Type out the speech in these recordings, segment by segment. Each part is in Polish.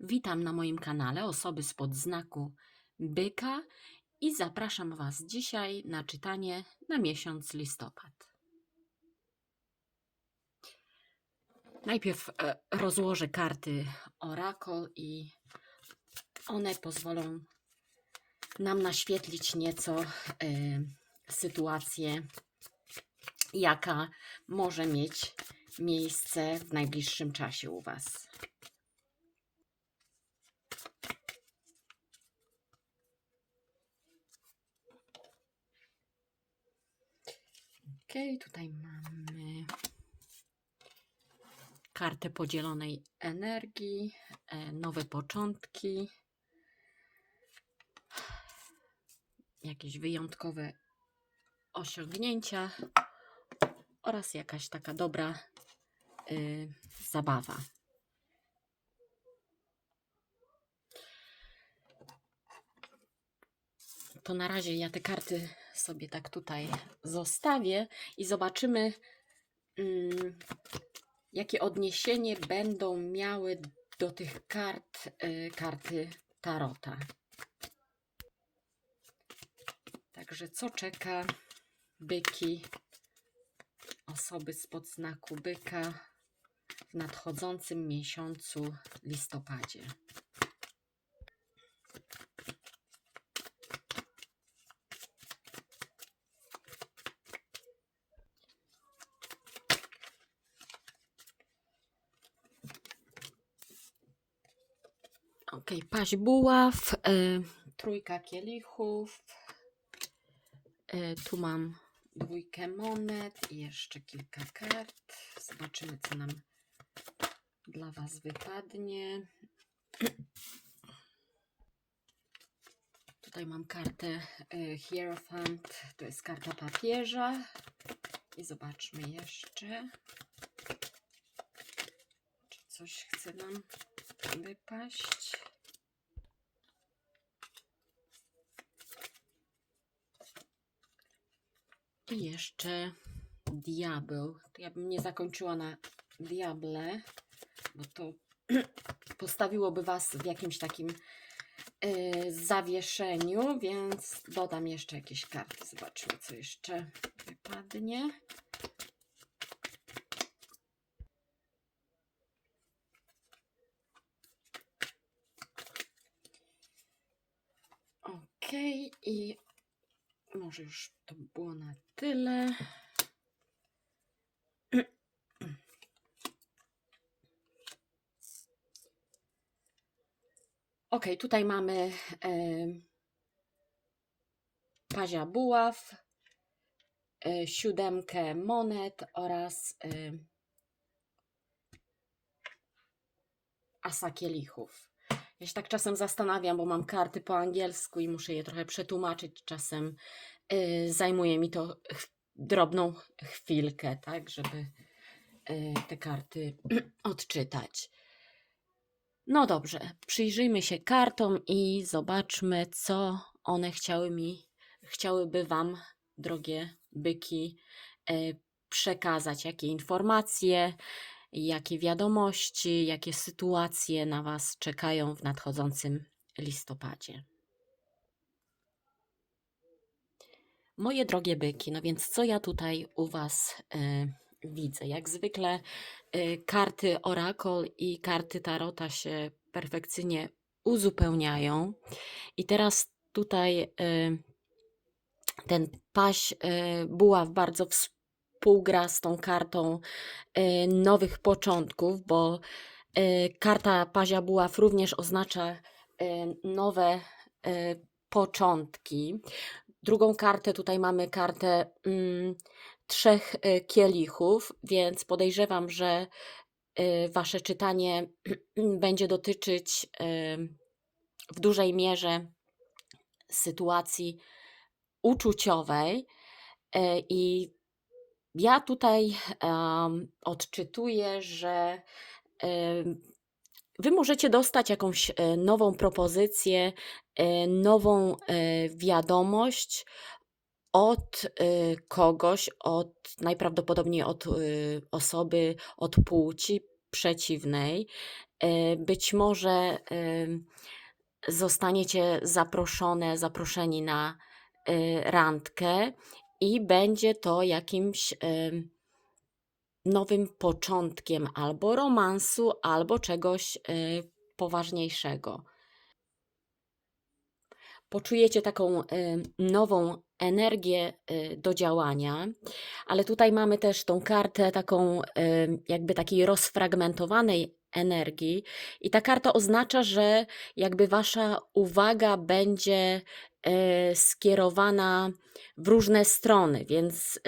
Witam na moim kanale osoby spod znaku byka i zapraszam Was dzisiaj na czytanie na miesiąc listopad. Najpierw e, rozłożę karty Oracle i one pozwolą nam naświetlić nieco e, sytuację, jaka może mieć miejsce w najbliższym czasie u Was. Ok, tutaj mamy kartę podzielonej energii, e, nowe początki, jakieś wyjątkowe osiągnięcia oraz jakaś taka dobra y, zabawa. To na razie ja te karty sobie tak tutaj zostawię i zobaczymy, mm, jakie odniesienie będą miały do tych kart y, karty Tarota. Także co czeka byki, osoby spod znaku byka w nadchodzącym miesiącu listopadzie? Ok, paź buław, y, trójka kielichów. Y, tu mam dwójkę monet i jeszcze kilka kart. Zobaczymy, co nam dla Was wypadnie. Tutaj mam kartę y, Hierophant, to jest karta papieża. I zobaczmy jeszcze, czy coś chce nam wypaść. I jeszcze diabeł. Ja bym nie zakończyła na diable, bo to postawiłoby Was w jakimś takim yy, zawieszeniu, więc dodam jeszcze jakieś karty. Zobaczmy, co jeszcze wypadnie. Ok, i może już to było na tyle. Ok, tutaj mamy e, pazia buław, e, siódemkę monet oraz e, asa kielichów. Ja się tak czasem zastanawiam, bo mam karty po angielsku i muszę je trochę przetłumaczyć. Czasem y, zajmuje mi to ch- drobną chwilkę, tak, żeby y, te karty odczytać. No dobrze, przyjrzyjmy się kartom i zobaczmy, co one chciały mi, chciałyby Wam, drogie byki, y, przekazać, jakie informacje, jakie wiadomości, jakie sytuacje na Was czekają w nadchodzącym listopadzie. Moje drogie byki, no więc co ja tutaj u Was e, widzę? Jak zwykle e, karty Oracle i karty Tarota się perfekcyjnie uzupełniają. I teraz tutaj e, ten paś e, buław bardzo współgra z tą kartą e, nowych początków, bo e, karta pazia buław również oznacza e, nowe początki. Drugą kartę tutaj mamy kartę mm, trzech kielichów, więc podejrzewam, że wasze czytanie będzie dotyczyć w dużej mierze sytuacji uczuciowej i ja tutaj em, odczytuję, że em, Wy możecie dostać jakąś e, nową propozycję, e, nową e, wiadomość od kogoś, od najprawdopodobniej od osoby, od płci przeciwnej. Być może zostaniecie zaproszone, zaproszeni na randkę i będzie to jakimś nowym początkiem albo romansu, albo czegoś e, poważniejszego. Poczujecie taką em, nową energię e, do działania, ale tutaj mamy też tą kartę taką jakby takiej rozfragmentowanej energii. I ta karta oznacza, że jakby wasza uwaga będzie e, skierowana w różne strony, więc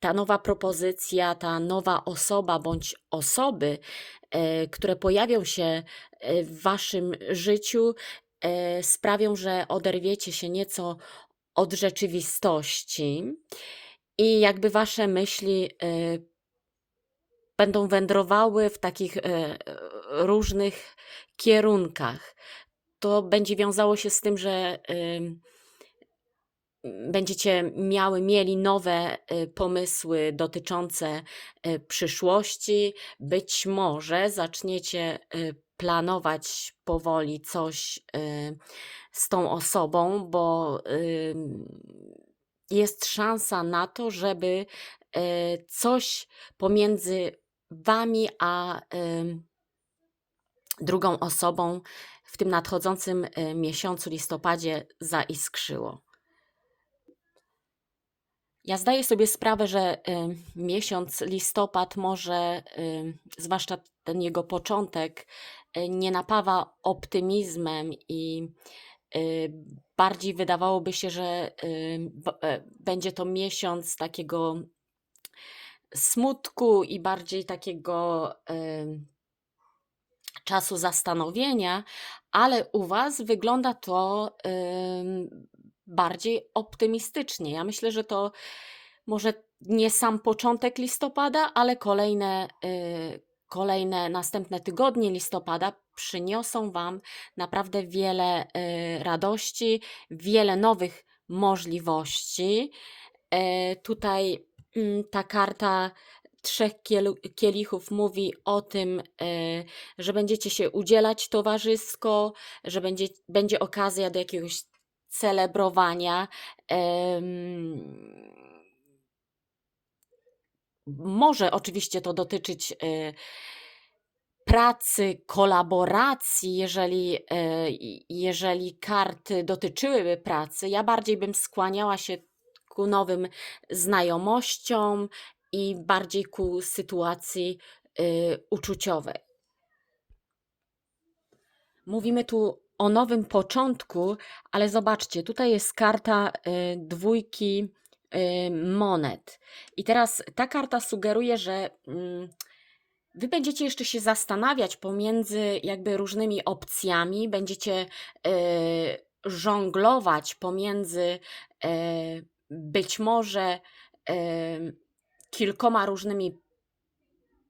ta nowa propozycja, ta nowa osoba bądź osoby, e, które pojawią się e, w waszym życiu, sprawią, że oderwiecie się nieco od rzeczywistości. I jakby wasze myśli będą wędrowały w takich e, różnych kierunkach. To będzie wiązało się z tym, że będziecie miały, mieli nowe y, pomysły dotyczące przyszłości. Być może zaczniecie planować powoli coś z tą osobą, bo jest szansa na to, żeby coś pomiędzy wami a drugą osobą w tym nadchodzącym y, miesiącu, listopadzie, zaiskrzyło. Ja zdaję sobie sprawę, że miesiąc listopad może, zwłaszcza ten jego początek, y, nie napawa optymizmem i y, bardziej wydawałoby się, że e, będzie to miesiąc takiego smutku i bardziej takiego czasu zastanowienia, ale u Was wygląda to bardziej optymistycznie. Ja myślę, że to może nie sam początek listopada, ale kolejne, y, kolejne następne tygodnie listopada przyniosą Wam naprawdę wiele y, radości, wiele nowych możliwości. E, Tutaj ta karta trzech kielichów mówi o tym, e, że będziecie się udzielać towarzysko, że będzie, będzie okazja do jakiegoś celebrowania. Może oczywiście to dotyczyć e, pracy, kolaboracji, jeżeli, e, jeżeli karty dotyczyłyby pracy. Ja bardziej bym skłaniała się ku nowym znajomościom i bardziej ku sytuacji y, uczuciowej. Mówimy tu o nowym początku, ale zobaczcie, tutaj jest karta y, dwójki y, monet. I teraz ta karta sugeruje, że mm, wy będziecie jeszcze się zastanawiać pomiędzy jakby różnymi opcjami, będziecie y, żonglować pomiędzy y, być może kilkoma różnymi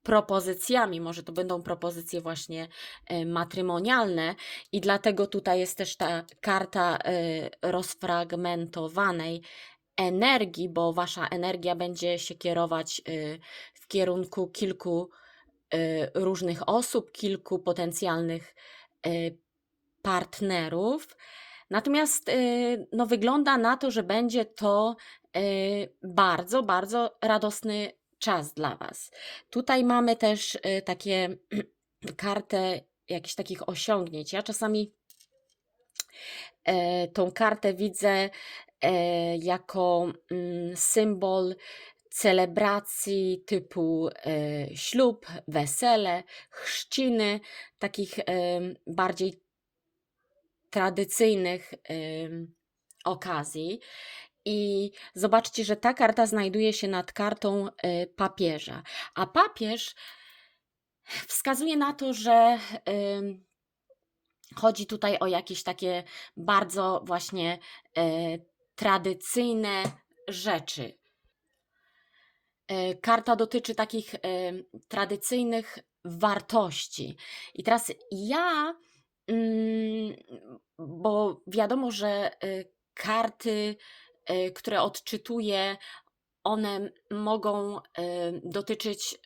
propozycjami, może to będą propozycje właśnie e, matrymonialne i dlatego tutaj jest też ta karta e, rozfragmentowanej energii, bo wasza energia będzie się kierować e, w kierunku kilku różnych osób, kilku potencjalnych partnerów. Natomiast e, no, wygląda na to, że będzie to e, bardzo, bardzo radosny czas dla Was. Tutaj mamy też y, takie kartę jakichś takich osiągnięć. Ja czasami e, tą kartę widzę e, jako mm, symbol celebracji typu e, ślub, wesele, chrzciny, takich bardziej tradycyjnych okazji. I zobaczcie, że ta karta znajduje się nad kartą y, papieża. A papież wskazuje na to, że chodzi tutaj o jakieś takie bardzo właśnie y, tradycyjne rzeczy. Y, Karta dotyczy takich tradycyjnych wartości. I teraz ja, bo wiadomo, że y, karty, y, które odczytuję, one mogą y, dotyczyć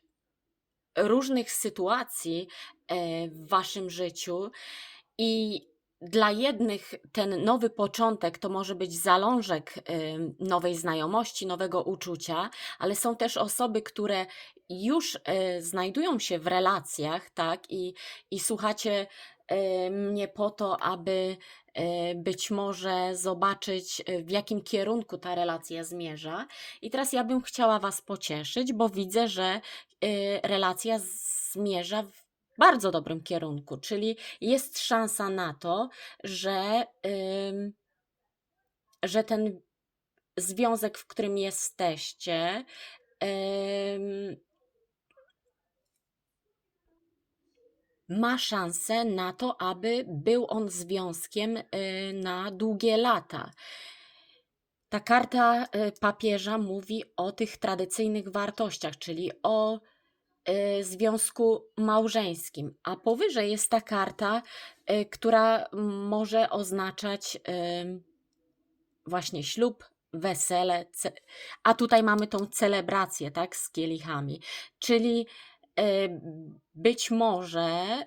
różnych sytuacji e, w waszym życiu i dla jednych ten nowy początek to może być zalążek nowej znajomości, nowego uczucia, ale są też osoby, które już znajdują się w relacjach, tak, i, i słuchacie mnie po to, aby e, być może zobaczyć, e, w jakim kierunku ta relacja zmierza. I teraz ja bym chciała Was pocieszyć, bo widzę, że relacja zmierza w bardzo dobrym kierunku, czyli jest szansa na to, że, że ten związek, w którym jesteście, ma szansę na to, aby był on związkiem y, na długie lata. Ta karta y, papieża mówi o tych tradycyjnych wartościach, czyli o y, związku małżeńskim, a powyżej jest ta karta, która może oznaczać właśnie ślub, wesele, a tutaj mamy tą celebrację, tak, z kielichami, czyli być może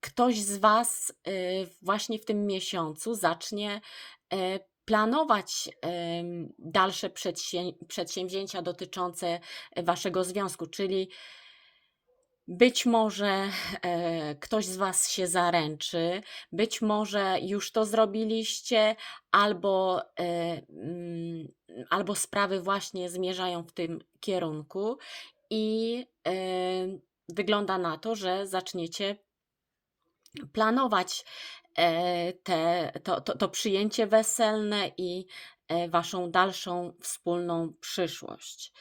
ktoś z Was y, właśnie w tym miesiącu zacznie y, planować dalsze przedsię- przedsięwzięcia dotyczące Waszego związku, czyli być może e, ktoś z Was się zaręczy, być może już to zrobiliście, albo, e, mm, albo sprawy właśnie zmierzają w tym kierunku i e, wygląda na to, że zaczniecie planować e, te, to, to, to przyjęcie weselne i e, Waszą dalszą wspólną przyszłość.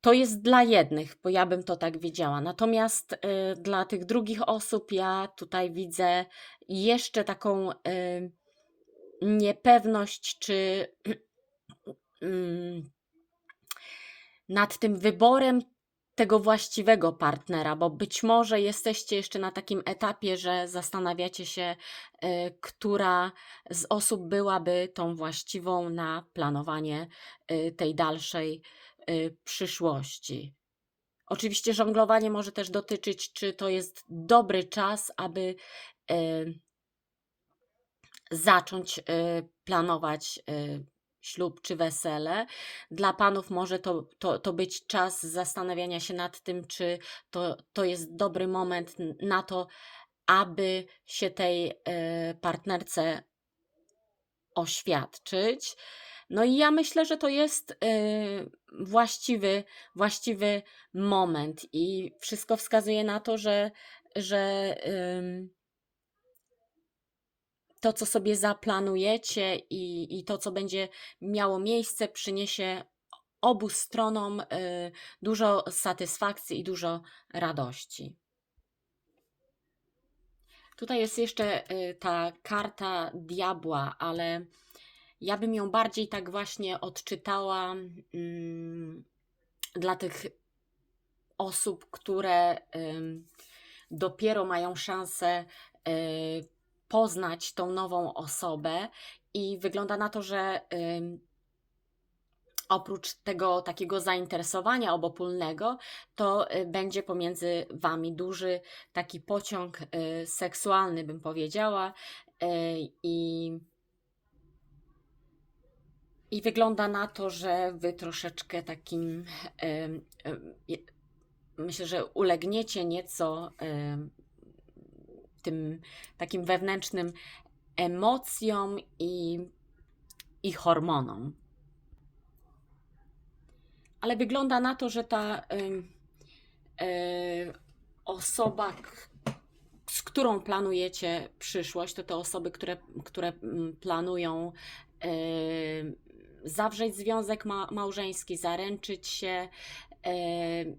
To jest dla jednych, bo ja bym to tak widziała. Natomiast y, dla tych drugich osób ja tutaj widzę jeszcze taką y, niepewność, czy mm, nad tym wyborem tego właściwego partnera, bo być może jesteście jeszcze na takim etapie, że zastanawiacie się, y, która z osób byłaby tą właściwą na planowanie y, tej dalszej y, przyszłości. Oczywiście żonglowanie może też dotyczyć, czy to jest dobry czas, aby y, zacząć y, planować y, ślub czy wesele. Dla panów może to, to, to być czas zastanawiania się nad tym, czy to, to jest dobry moment na to, aby się tej y, partnerce oświadczyć. No i ja myślę, że to jest y, właściwy, właściwy moment i wszystko wskazuje na to, że, że to, co sobie zaplanujecie i, i to, co będzie miało miejsce, przyniesie obu stronom y, dużo satysfakcji i dużo radości. Tutaj jest jeszcze y, ta karta diabła, ale ja bym ją bardziej tak właśnie odczytała mm, dla tych osób, które dopiero mają szansę y, poznać tą nową osobę i wygląda na to, że ym, oprócz tego takiego zainteresowania obopólnego, to y, będzie pomiędzy Wami duży taki pociąg y, seksualny, bym powiedziała. y, I, I wygląda na to, że Wy troszeczkę takim, myślę, że ulegniecie nieco tym takim wewnętrznym emocjom i, i hormonom. Ale wygląda na to, że ta e, osoba, z którą planujecie przyszłość, to te osoby, które, które planują zawrzeć związek ma, małżeński, zaręczyć się, e,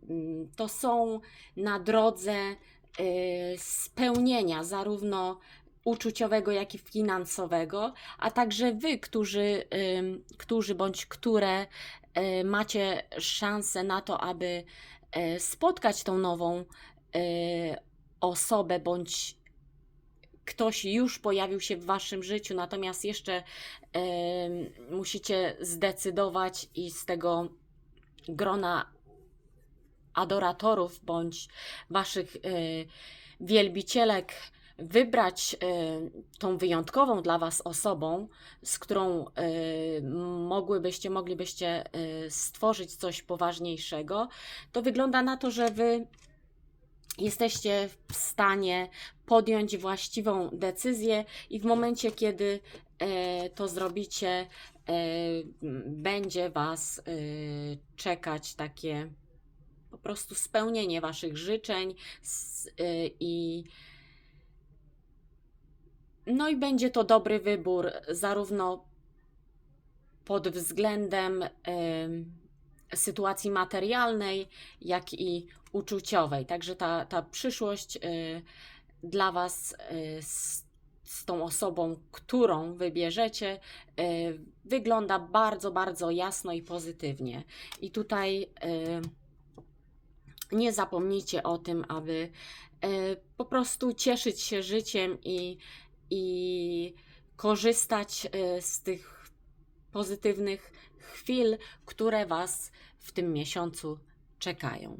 mm, to są na drodze e, spełnienia zarówno uczuciowego, jak i finansowego, a także wy, którzy, którzy bądź które y, macie szansę na to, aby spotkać tą nową osobę, bądź ktoś już pojawił się w waszym życiu, natomiast jeszcze musicie zdecydować i z tego grona adoratorów bądź waszych y, wielbicielek wybrać y, tą wyjątkową dla was osobą, z którą y, mogłybyście, moglibyście stworzyć coś poważniejszego, to wygląda na to, że wy jesteście w stanie podjąć właściwą decyzję i w momencie, kiedy e, to zrobicie, e, będzie Was e, czekać takie po prostu spełnienie Waszych życzeń i no i będzie to dobry wybór zarówno pod względem em, sytuacji materialnej, jak i uczuciowej. Także ta, ta przyszłość y, dla Was y, z, z tą osobą, którą wybierzecie, y, wygląda bardzo, bardzo jasno i pozytywnie. I tutaj nie zapomnijcie o tym, aby po prostu cieszyć się życiem i, i korzystać z tych pozytywnych chwil, które Was w tym miesiącu czekają.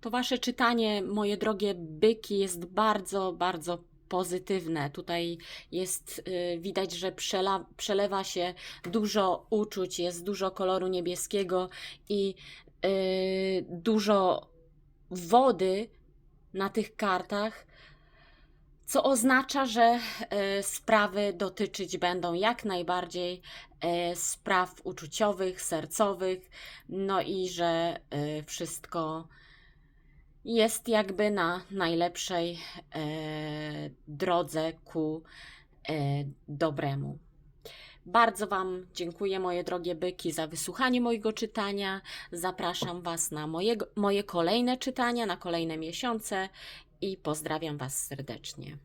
To Wasze czytanie, moje drogie byki, jest bardzo, bardzo pozytywne. Tutaj jest y, widać, że przela, przelewa się dużo uczuć, jest dużo koloru niebieskiego i y, dużo wody na tych kartach, co oznacza, że e, sprawy dotyczyć będą jak najbardziej e, spraw uczuciowych, sercowych, no i że wszystko jest jakby na najlepszej e, drodze ku e, dobremu. Bardzo Wam dziękuję, moje drogie byki, za wysłuchanie mojego czytania. Zapraszam Was na mojego, moje kolejne czytania, na kolejne miesiące i pozdrawiam Was serdecznie.